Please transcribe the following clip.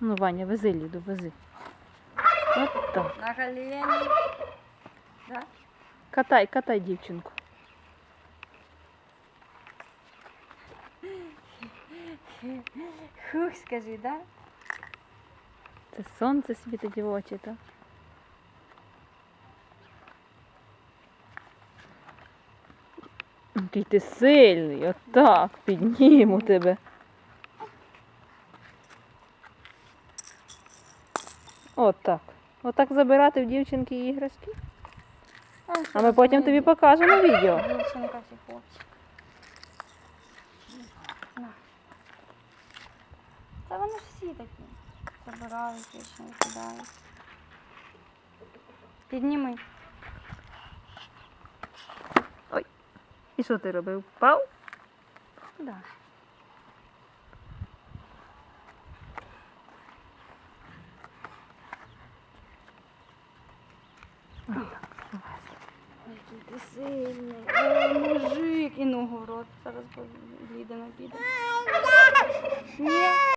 Ну, Ваня, вези Ліду, вези. От так. На колені. Да? Катай, катай дівчинку. Хух, скажи, да? Це сонце світить в очі, так? Який ти сильний, отак, підніму тебе. Отак. Отак забирати в дівчинки іграшки. А ми потім тобі покажемо відео. Дівчинка чи хлопчик. Та вони ж всі такі. Забирають, вічно кидають. Підніми. Ой. І що ти робив? Впав? Да. Який ти сильний. О, мужик. І ногу в рот. Зараз вліде на піде. Ні.